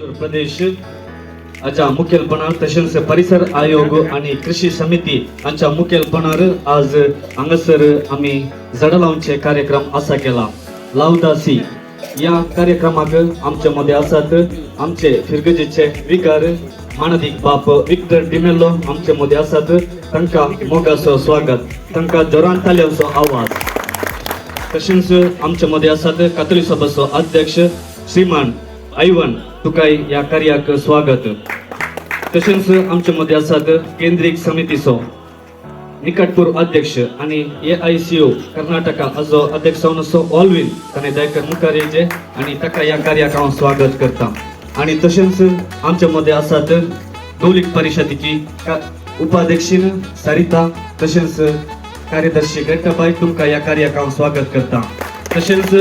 उत्तर प्रदेश हाच्या मुखेलपणार तशेंच परिसर आयोग आणि कृषी समिती हांच्या मुखेलपणार आज हांगासर आमी झाडां लावचे कार्यक्रम आसा केला. लावदासी या कार्यक्रमाक आमचे मध्ये आसात आमचे फिरगजेचे विकार मानदीक बाप विक्टर डिमेल्लो आमचे मध्ये आसात तांकां मोगाचो स्वागत. तांकां जोरान ताल्यांचो आवाज. तशेंच आमचे मध्ये आसात कातोली सभाचो अध्यक्ष श्रीमान आईवन तुकाई या कार्याक स्वागत. तशेंच आमच्या मध्ये आसात केंद्रीय समितीचो निकटपूर अध्यक्ष आणि ए आय सी ओ कर्नाटका हाजो अध्यक्ष असो ऑलवीन ताणें दयकर मुखार येवचे आणि ताका ह्या कार्याक हांव स्वागत करता. आणि तशेंच आमच्या मध्ये आसात दौलिक परिषदेची उपाध्यक्षीन सरिता तशेंच कार्यदर्शी गट्टाबाई तुमकां ह्या कार्याक हांव स्वागत करता. तशेंच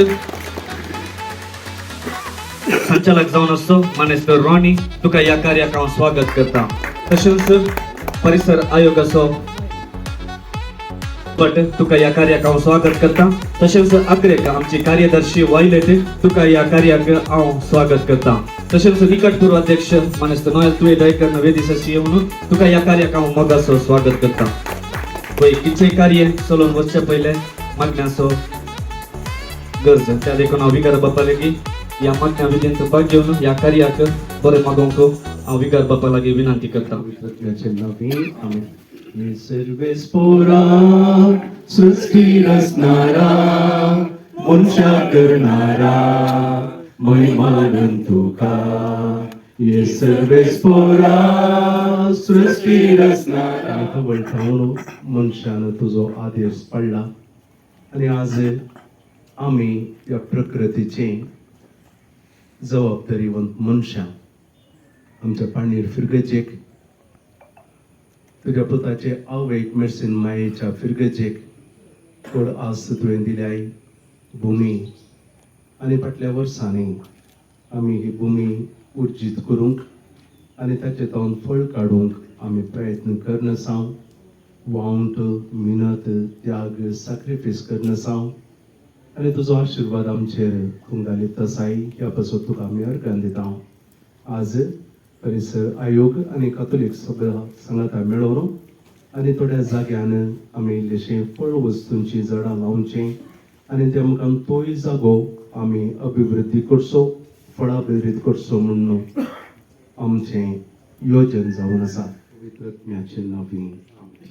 संचालक जावन असतो. मानेस्तर रॉनी तुका ह्या कार्याक हांव स्वागत करता. तशेंच परिसर आयोगाचो बट तुका ह्या कार्याक हांव स्वागत करता. तशेंच अग्रेक आमची कार्यदर्शी वायलेट तुका ह्या कार्याक हांव स्वागत करता. तशेंच निकटपूर्व अध्यक्ष मानेस्तर नोयल तुवें दयकर नवे दिसाची येवन तुका ह्या कार्याक हांव मोगाचो स्वागत करता. पळय कितचें कार्य चलोवन वचचें पयलें मागण्याचो गरज. त्या देखून हांव विकार बापा යමක් නැවිදෙන් තුපක් ගෙවුණු යකාරියක බොර මගොන්කු අවිගල් බපලගේ විනන්ති කරතා रचनावी आम्ही सर्वेस पोरा सृष्टी रचणारा मुंशा करणारा महिमानन तुका. ये सर्वेस पोरा सृष्टी रचणारा. खबर म्हणून मनशानं तुझो आदेश पडला. आणि आज आम्ही या प्रकृतीचे जबाबदारीवंत मनशां आमच्या पाणीर फिरगेचेक. तुझ्या पुताचे आवयक मेडसीन मायेच्या फिरगेचेक चड आस तुवें दिल्याय भुमी. आनी फाटल्या वर्सांनी आमी ही भुमी उर्जीत करूंक आनी ताचे तावन फळ काडूंक आमी प्रयत्न करन वावंट मिनत त्याग सॅक्रिफायस करन आनी तुजो आशिर्वाद आमचेर तूं घाली तसाय ह्या पासून तुका आमी अर्गान दिता आज परिसर आयोग आनी कातोलीक सगळ्या संगता मेळोवन आनी थोड्या जाग्यान आमी इल्लेशें फळ वस्तूंची झाडां लावचें आनी तेमकां तोय जागो आमी अभिवृद्धी करचो फळाभिवृद्धी करचो म्हणून आमचें योजन जावन आसा पवित्रज्ञाचे नवी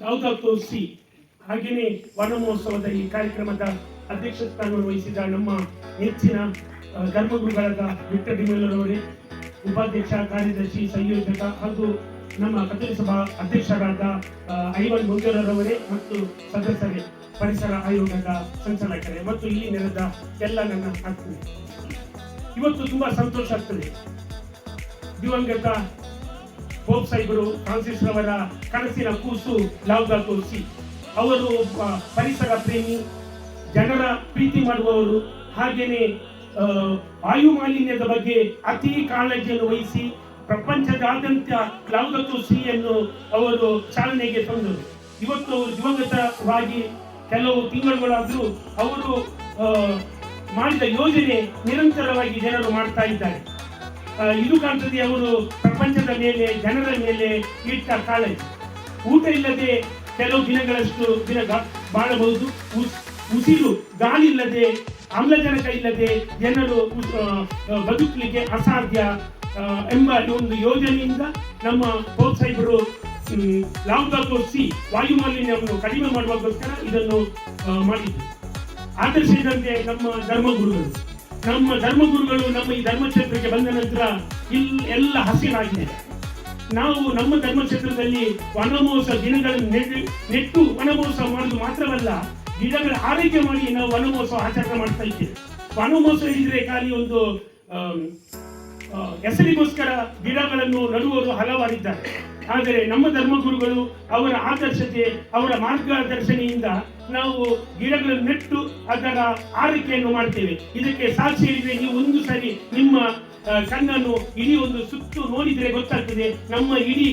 ಯಾವುದಾದ್ರು ಸಿ ಹಾಗೆಯೇ ವನ ಮಹೋತ್ಸವದ ಈ ಕಾರ್ಯಕ್ರಮದ ಅಧ್ಯಕ್ಷ ಸ್ಥಾನವನ್ನು ವಹಿಸಿದ ನಮ್ಮ ನೆಚ್ಚಿನ ಧರ್ಮಗುರುಗಳಾದ ವಿಕ್ಟರ್ ಡಿಮೆಲ್ಲರವರೇ, ಉಪಾಧ್ಯಕ್ಷ, ಕಾರ್ಯದರ್ಶಿ, ಸಂಯೋಜಕ ಹಾಗೂ ನಮ್ಮ ಕಥೋಲಿ ಸಭಾ ಅಧ್ಯಕ್ಷರಾದ ಐವನ್ ಮುಂಜರವರೇ ಮತ್ತು ಸದಸ್ಯರೇ, ಪರಿಸರ ಆಯೋಗದ ಸಂಚಾಲಕರೇ. ಮತ್ತು ಇಲ್ಲಿ ನೆರೆದ ಎಲ್ಲ ನನ್ನ ಆಗ್ತದೆ ಇವತ್ತು ತುಂಬಾ ಸಂತೋಷ ಆಗ್ತದೆ. ದಿವಂಗತ ಪೋಪ್ ಸಾಹೇಬರು ಫ್ರಾನ್ಸಿಸ್ ರವರ ಕನಸಿನ ಕೂಸು ಲಾವ್ದಾ ತೋರಿಸಿ. ಅವರು ಒಬ್ಬ ಪರಿಸರ ಪ್ರೇಮಿ ಜನರ ಪ್ರೀತಿ ಮಾಡುವವರು. ಹಾಗೆಯೇ ವಾಯು ಮಾಲಿನ್ಯದ ಬಗ್ಗೆ ಅತಿ ಕಾಳಜಿಯನ್ನು ವಹಿಸಿ ಪ್ರಪಂಚದಾದ್ಯಂತ ಲಾವ್ದಾ ಸಿಯನ್ನು ಅವರು ಚಾಲನೆಗೆ ತಂದರು. ಇವತ್ತು ಅವರು ದಿವಂಗತವಾಗಿ ಕೆಲವು ತಿಂಗಳುಗಳಾದರೂ ಅವರು ಮಾಡಿದ ಯೋಜನೆ ನಿರಂತರವಾಗಿ ಜನರು ಮಾಡ್ತಾ ಇದ್ದಾರೆ. ಇದು ಕಾಣ್ತದೆ ಅವರು ಪ್ರಪಂಚದ ಮೇಲೆ, ಜನರ ಮೇಲೆ ಇಟ್ಟ ಕಾಳಜಿ. ಊಟ ಇಲ್ಲದೆ ಕೆಲವು ದಿನಗಳಷ್ಟು ದಿನ ಬಾಳಬಹುದು. ಉಸಿರು ಗಾಳಿ ಇಲ್ಲದೆ ಆಮ್ಲಜನಕ ಇಲ್ಲದೆ ಜನರು ಬದುಕಲಿಕ್ಕೆ ಅಸಾಧ್ಯ ಎಂಬ ಒಂದು ಯೋಜನೆಯಿಂದ ನಮ್ಮ ಪೋಪ್ ಸಾಹೇಬರು ತೋರಿಸಿ ವಾಯು ಮಾಲಿನ್ಯವನ್ನು ಕಡಿಮೆ ಮಾಡುವುದಕ್ಕೋಸ್ಕರ ಇದನ್ನು ಆ, ಮಾಡಿದ್ರು. ಆದರ್ಶದಂತೆ ನಮ್ಮ ಧರ್ಮಗುರುಗಳು. ನಮ್ಮ ಧರ್ಮಗುರುಗಳು ನಮ್ಮ ಈ ಧರ್ಮಕ್ಷೇತ್ರಕ್ಕೆ ಬಂದ ನಂತರ ಎಲ್ಲ ಹಸಿರಾಗಿದೆ ನಾವು ನಮ್ಮ ಧರ್ಮಕ್ಷೇತ್ರದಲ್ಲಿ ವನಮಹೋತ್ಸವ ದಿನಗಳನ್ನು ನೆಟ್ಟು ವನಮಹೋತ್ಸವ ಮಾಡುವುದು ಮಾತ್ರವಲ್ಲ ಗಿಡಗಳ ಆರೈಕೆ ಮಾಡಿ ನಾವು ವನಮಹೋತ್ಸವ ಆಚರಣೆ ಮಾಡ್ತಾ ಇದ್ದೇವೆ. ವನಮಹೋತ್ಸವ ಇದ್ರೆ ಖಾಲಿ ಒಂದು ಹೆಸರಿಗೋಸ್ಕರ ಗಿಡಗಳನ್ನು ನಡುವರು ಹಲವಾರಿದ್ದಾರೆ. ಆದರೆ ನಮ್ಮ ಧರ್ಮಗುರುಗಳು ಅವರ ಆದರ್ಶತೆ ಅವರ ಮಾರ್ಗದರ್ಶನೆಯಿಂದ ನಾವು ಗಿಡಗಳನ್ನು ನೆಟ್ಟು ಅದರ ಆರೈಕೆಯನ್ನು ಮಾಡ್ತೇವೆ. ಇದಕ್ಕೆ ಸಾಕ್ಷಿ ಹೇಳಿದ್ರೆ ನೀವು ಒಂದು ಸರಿ ನಿಮ್ಮ ಕಣ್ಣನ್ನು ಇಡೀ ಒಂದು ಸುತ್ತು ನೋಡಿದ್ರೆ ಗೊತ್ತಾಗ್ತದೆ. ನಮ್ಮ ಇಡೀ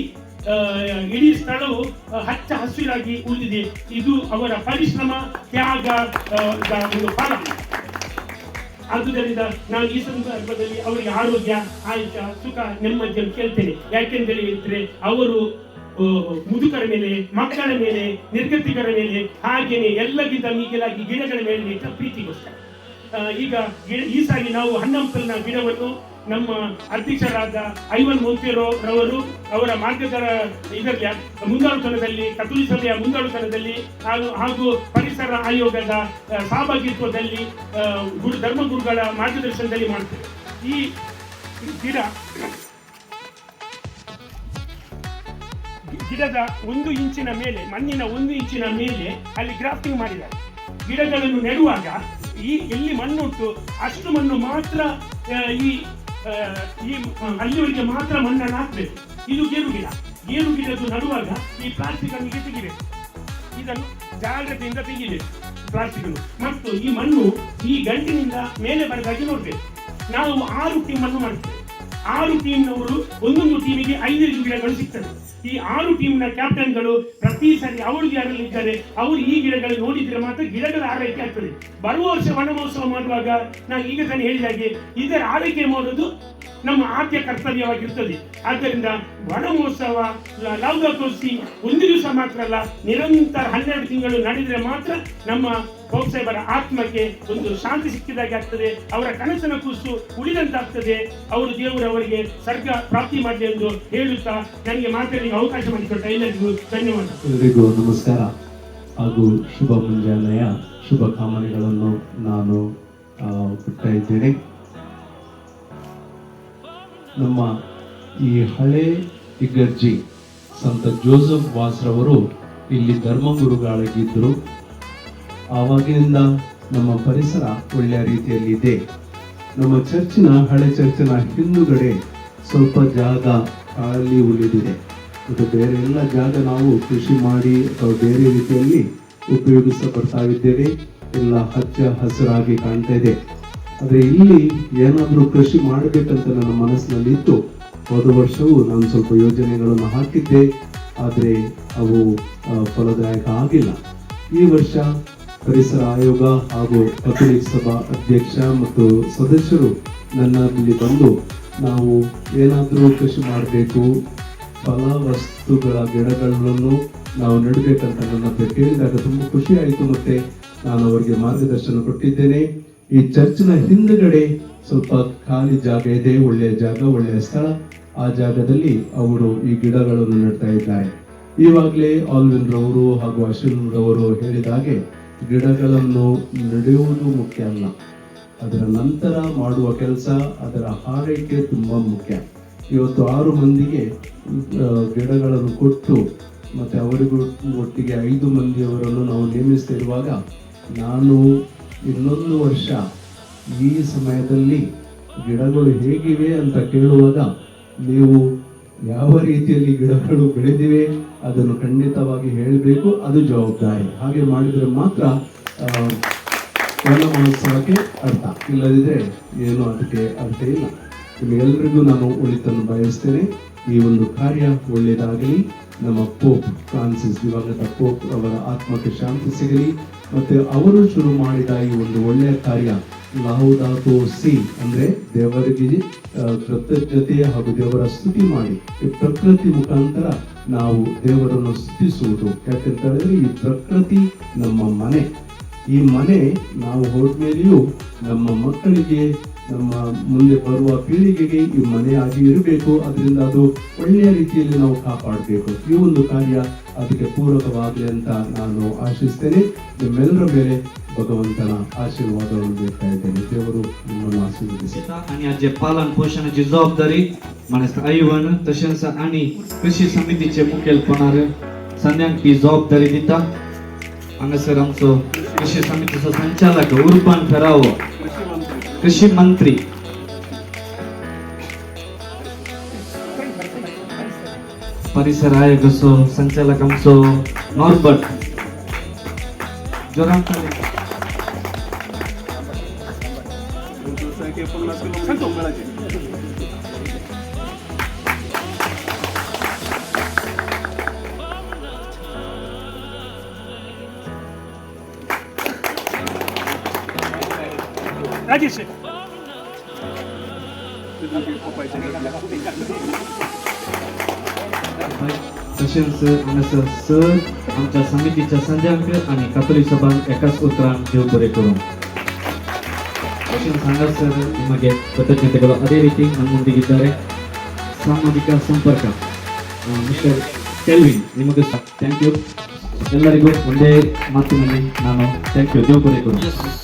ಇಡೀ ಸ್ಥಳವು ಹಚ್ಚ ಹಸಿರಾಗಿ ಉಳಿದಿದೆ. ಇದು ಅವರ ಪರಿಶ್ರಮ, ತ್ಯಾಗ ಒಂದು ಫಲ ಆದುದರಿಂದ ನಾನು ಈ ಸಂದರ್ಭದಲ್ಲಿ ಅವರಿಗೆ ಆರೋಗ್ಯ, ಆಯುಷ್ಯ, ಸುಖ, ನೆಮ್ಮದಿಯನ್ನು ಕೇಳ್ತೇನೆ. ಯಾಕೆಂತ ಹೇಳಿದ್ರೆ ಅವರು ಮುದುಕರ ಮೇಲೆ, ಮಕ್ಕಳ ಮೇಲೆ, ನಿರ್ಗತಿಕರ ಮೇಲೆ ಹಾಗೆಯೇ ಎಲ್ಲಗಿಂತ ಮೀಗಿಲಾಗಿ ಗಿಡಗಳ ಮೇಲೆ ಪ್ರೀತಿಗೋಸ್ಕರ. ಈಗ ಈ ಸಾರಿ ನಾವು ಹಣ್ಣಂಪಲ್ನ ಗಿಡವನ್ನು ನಮ್ಮ ಅಧ್ಯಕ್ಷರಾದ ಐವನ್ ಮೋತಿರೋ ರವರು ಅವರ ಮಾರ್ಗದರ ಇದರಲ್ಲಿ, ಮುಂದಾಳುತನದಲ್ಲಿ ಕತೂರಿ ಸಭೆಯ ಮುಂದಾಳುತನದಲ್ಲಿ ಹಾಗೂ ಹಾಗೂ ಪರಿಸರ ಆಯೋಗದ ಸಹಭಾಗಿತ್ವದಲ್ಲಿ ಗುರು ಧರ್ಮಗುರುಗಳ ಮಾರ್ಗದರ್ಶನದಲ್ಲಿ ಮಾಡ್ತೇವೆ. ಈ ಗಿಡ ಗಿಡದ ಒಂದು ಇಂಚಿನ ಮೇಲೆ, ಮಣ್ಣಿನ ಒಂದು ಇಂಚಿನ ಮೇಲೆ ಅಲ್ಲಿ ಗ್ರಾಫ್ಟಿಂಗ್ ಮಾಡಿದ್ದಾರೆ. ಗಿಡಗಳನ್ನು ನೆಡುವಾಗ ಈ ಎಲ್ಲಿ ಮಣ್ಣುಂಟು. ಅಷ್ಟು ಮಣ್ಣು ಮಾತ್ರ ಈ ಈ ಅಲ್ಲಿವರೆಗೆ ಮಾತ್ರ ಮಣ್ಣನ್ನು ಹಾಕ್ಬೇಕು ಇದು ಗೇರು ಗಿಡ. ಗೇರು ಗಿಡದ್ದು ನಡುವಾಗ ಈ ಪ್ಲಾಸ್ಟಿಕ್ ಅನ್ನು ತೆಗಿಬೇಕು ಇದನ್ನು ಜಾಗ್ರತೆಯಿಂದ ತೆಗಿಬೇಕು ಪ್ಲಾಸ್ಟಿಕ್ ಮತ್ತು ಈ ಮಣ್ಣು ಈ ಗಂಟಿನಿಂದ ಮೇಲೆ ಬರದಾಗಿ ನೋಡ್ಬೇಕು. ನಾವು ಆರು ಟೀಮ್ ಅನ್ನು ಮಾಡ್ತೇವೆ ಆರು ಟೀಮ್ನವರು ಒಂದೊಂದು ಟೀಮಿಗೆ ಐದೈದು ಗಿಡಗಳು ಸಿಗ್ತದೆ ಈ ಆರು ಟೀಮ್ನ ಕ್ಯಾಪ್ಟನ್ಗಳು ಪ್ರತಿ ಸರಿ ಅವರು ಯಾರಲ್ಲಿದ್ದಾರೆ ಅವರು ಈ ಗಿಡಗಳು ನೋಡಿದ್ರೆ ಮಾತ್ರ ಗಿಡಗಳ ಆರೈಕೆ ಆಗ್ತದೆ. ಬರುವ ವರ್ಷ ವನ ಮಹೋತ್ಸವ ಮಾಡುವಾಗ ನಾನು ಈಗ ತಾನೇ ಹೇಳಿದ ಹಾಗೆ ಇದರ ಆರೈಕೆ ಮಾಡೋದು ನಮ್ಮ ಆದ್ಯ ಕರ್ತವ್ಯವಾಗಿರ್ತದೆ. ಆದ್ದರಿಂದ ವನ ಮಹೋತ್ಸವ ಲ- ಲೌಗಕೋತ್ಸಿ ಒಂದು ದಿವಸ ಮಾತ್ರ ಅಲ್ಲ, ನಿರಂತರ ಹನ್ನೆರಡು ತಿಂಗಳು ನಡೆದರೆ ಮಾತ್ರ ನಮ್ಮ ಸಾಹೇಬರ ಆತ್ಮಕ್ಕೆ ಒಂದು ಶಾಂತಿ ಸಿಕ್ಕಿದಾಗೆ ಆಗ್ತದೆ. ಅವರ ಕನಸಿನ ಕೂಸು ಉಳಿದಂತಾಗ್ತದೆ. ಅವರು ದೇವರು ಅವರಿಗೆ ಸರ್ಗ ಪ್ರಾಪ್ತಿ ಮಾಡಲಿ ಎಂದು ಹೇಳುತ್ತಾ ನನಗೆ ಮಾತಾಡಲಿಕ್ಕೆ ಅವಕಾಶ ಮಾಡಿಕೊಟ್ಟ ಎಲ್ಲರಿಗೂ ಧನ್ಯವಾದ. ಎಲ್ಲರಿಗೂ ನಮಸ್ಕಾರ. ಹಾಗೂ ಶುಭ ಮುಂಜಾನೆಯ ಶುಭ ಕಾಮನೆಗಳನ್ನು ನಾನು ಕೊಡ್ತಾ ಇದ್ದೇನೆ. ನಮ್ಮ ಈ ಹಳೆ ಇಗರ್ಜಿ ಸಂತ ಜೋಸಫ್ ವಾಸ್ರವರು ಇಲ್ಲಿ ಧರ್ಮಗುರುಗಳಾಗಿದ್ದರು. ಆವಾಗಿನಿಂದ ನಮ್ಮ ಪರಿಸರ ಒಳ್ಳೆಯ ರೀತಿಯಲ್ಲಿ ಇದೆ ನಮ್ಮ ಚರ್ಚಿನ ಹಳೆ ಚರ್ಚಿನ ಹಿಂದುಗಡೆ ಸ್ವಲ್ಪ ಜಾಗ ಖಾಲಿ ಉಳಿದಿದೆ. ಮತ್ತು ಬೇರೆ ಎಲ್ಲ ಜಾಗ ನಾವು ಕೃಷಿ ಮಾಡಿ ಅಥವಾ ಬೇರೆ ರೀತಿಯಲ್ಲಿ ಉಪಯೋಗಿಸಬರ್ತಾ ಇದ್ದೇವೆ. ಎಲ್ಲ ಹಚ್ಚ ಹಸಿರಾಗಿ ಕಾಣ್ತಾ ಇದೆ. ಆದರೆ ಇಲ್ಲಿ ಏನಾದರೂ ಕೃಷಿ ಮಾಡಬೇಕಂತ ನನ್ನ ಮನಸ್ಸಿನಲ್ಲಿ ಇತ್ತು. ಹೋದ ವರ್ಷವೂ ನಾನು ಸ್ವಲ್ಪ ಯೋಜನೆಗಳನ್ನು ಹಾಕಿದ್ದೆ. ಆದರೆ ಅವು ಫಲದಾಯಕ ಆಗಿಲ್ಲ. ಈ ವರ್ಷ ಪರಿಸರ ಆಯೋಗ ಹಾಗೂ ಕಥೋಲಿಕ್ ಸಭಾ ಅಧ್ಯಕ್ಷ ಮತ್ತು ಸದಸ್ಯರು ನನ್ನಲ್ಲಿ ಬಂದು ನಾವು ಏನಾದರೂ ಕೃಷಿ ಮಾಡಬೇಕು ಫಲ ವಸ್ತುಗಳ ಗಿಡಗಳನ್ನು ನಾವು ನೆಡಬೇಕಂತ ನನ್ನ ಕೇಳಿದಾಗ ತುಂಬ ಖುಷಿ ಆಯಿತು ಮತ್ತೆ ನಾನು ಅವರಿಗೆ ಮಾರ್ಗದರ್ಶನ ಕೊಟ್ಟಿದ್ದೇನೆ. ಈ ಚರ್ಚ್ನ ಹಿಂದುಗಡೆ ಸ್ವಲ್ಪ ಖಾಲಿ ಜಾಗ ಇದೆ, ಒಳ್ಳೆಯ ಜಾಗ, ಒಳ್ಳೆಯ ಸ್ಥಳ. ಆ ಜಾಗದಲ್ಲಿ ಅವರು ಈ ಗಿಡಗಳನ್ನು ನೆಡ್ತಾ ಇದ್ದಾರೆ ಈವಾಗಲೇ ಆಲ್ವಿನ್ ರವರು ಹಾಗೂ ಅಶ್ವಿನ್ ರವರು ಹೇಳಿದ ಹಾಗೆ ಗಿಡಗಳನ್ನು ನೆಡೆಯುವುದು ಮುಖ್ಯ ಅಲ್ಲ. ಅದರ ನಂತರ ಮಾಡುವ ಕೆಲಸ ಅದರ ಆರೈಕೆ ತುಂಬ ಮುಖ್ಯ. ಇವತ್ತು ಆರು ಮಂದಿಗೆ ಗಿಡಗಳನ್ನು ಕೊಟ್ಟು ಮತ್ತು ಅವರಿಗೂ ಒಟ್ಟಿಗೆ ಐದು ಮಂದಿಯವರನ್ನು ನಾವು ನೇಮಿಸ್ತಿರುವಾಗ ನಾನು ಇನ್ನೊಂದು ವರ್ಷ ಈ ಸಮಯದಲ್ಲಿ ಗಿಡಗಳು ಹೇಗಿವೆ ಅಂತ ಕೇಳುವಾಗ ನೀವು ಯಾವ ರೀತಿಯಲ್ಲಿ ಗಿಡಗಳು ಬೆಳೆದಿವೆ ಅದನ್ನು ಖಂಡಿತವಾಗಿ ಹೇಳಬೇಕು, ಅದು ಜವಾಬ್ದಾರಿ. ಹಾಗೆ ಮಾಡಿದರೆ ಮಾತ್ರ ವನ ಮಹೋತ್ಸವಕ್ಕೆ ಅರ್ಥ. ಇಲ್ಲದಿದ್ದರೆ ಏನು ಅದಕ್ಕೆ ಅರ್ಥ ಇಲ್ಲ. ನಿಮಗೆಲ್ಲರಿಗೂ ನಾನು ಒಳಿತನ್ನು ಬಯಸ್ತೇನೆ, ಈ ಒಂದು ಕಾರ್ಯ ಒಳ್ಳೆಯದಾಗಲಿ. ನಮ್ಮ ಪೋಪ್ ಫ್ರಾನ್ಸಿಸ್ ದಿವಂಗತ ಪೋಪ್ ಅವರ ಆತ್ಮಕ್ಕೆ ಶಾಂತಿ ಸಿಗಲಿ. ಮತ್ತೆ ಅವರು ಶುರು ಮಾಡಿದ ಈ ಒಂದು ಒಳ್ಳೆಯ ಕಾರ್ಯ ಸಿ ಅಂದ್ರೆ ದೇವರಿಗೆ ಕೃತಜ್ಞತೆ ಹಾಗೂ ದೇವರ ಸ್ತುತಿ ಮಾಡಿ. ಈ ಪ್ರಕೃತಿ ಮುಖಾಂತರ ನಾವು ದೇವರನ್ನು ಸ್ತುತಿಸುವುದು. ಯಾಕಂತ ಹೇಳಿದ್ರೆ ಈ ಪ್ರಕೃತಿ ನಮ್ಮ ಮನೆ. ಈ ಮನೆ ನಾವು ಹೋದ್ಮೇಲೆಯೂ ನಮ್ಮ ಮಕ್ಕಳಿಗೆ ನಮ್ಮ ಮುಂದೆ ಬರುವ ಪೀಳಿಗೆಗೆ ಈ ಮನೆಯಾಗಿ ಇರಬೇಕು ಅದರಿಂದ ಅದು ಒಳ್ಳೆಯ ರೀತಿಯಲ್ಲಿ ನಾವು ಕಾಪಾಡಬೇಕು ಈ ಒಂದು ಕಾರ್ಯ ಅದಕ್ಕೆ ಪೂರಕವಾಗಲಿ ಅಂತ ನಾನು ಆಶಿಸ್ತೇನೆ ನಿಮ್ಮೆಲ್ಲರ ಮೇಲೆ ಭಗವಂತನ ಆಶೀರ್ವಾದವನ್ನು ಬೇಡ್ತಾ ಇದ್ದೇನೆ ದೇವರು ನಿಮ್ಮನ್ನು ಆಶೀರ್ವದಿಸಿ आणि आज पालन पोषणाची जबाबदारी म्हणजेच आईवन तसेच आणि कृषी समितीचे मुखेलपणारे संध्यांक ही जबाबदारी दिता हांगासर आमचो कृषी समितीचो संचालक उर्बान फेरावो कृषि मंत्री। परिसर आएको सो सञ्चालक अंशो नोर्बर्ट जोराम ताली. ರಾಜೇಶ್ तशेंच हांगासर सर आमच्या समितीच्या संध्यांक आणि कातोलीक सभांक एकाच उतरान देव बरें करूं ತಕ್ಷಣ ಸಂಘರ್ಷ ನಿಮಗೆ ಕೃತಜ್ಞತೆಗಳು ಅದೇ ರೀತಿ ನಮ್ಮೊಂದಿಗಿದ್ದಾರೆ ಸಾಮಾಜಿಕ ಸಂಪರ್ಕ ಮಿಸ್ಟರ್ ಕೆಲ್ವಿನ್ ನಿಮಗೆ ಥ್ಯಾಂಕ್ ಯು ಎಲ್ಲರಿಗೂ ಒಂದೇ ಮಾತಿನಲ್ಲಿ ನಾನು ಥ್ಯಾಂಕ್ ಯು ದೇವ್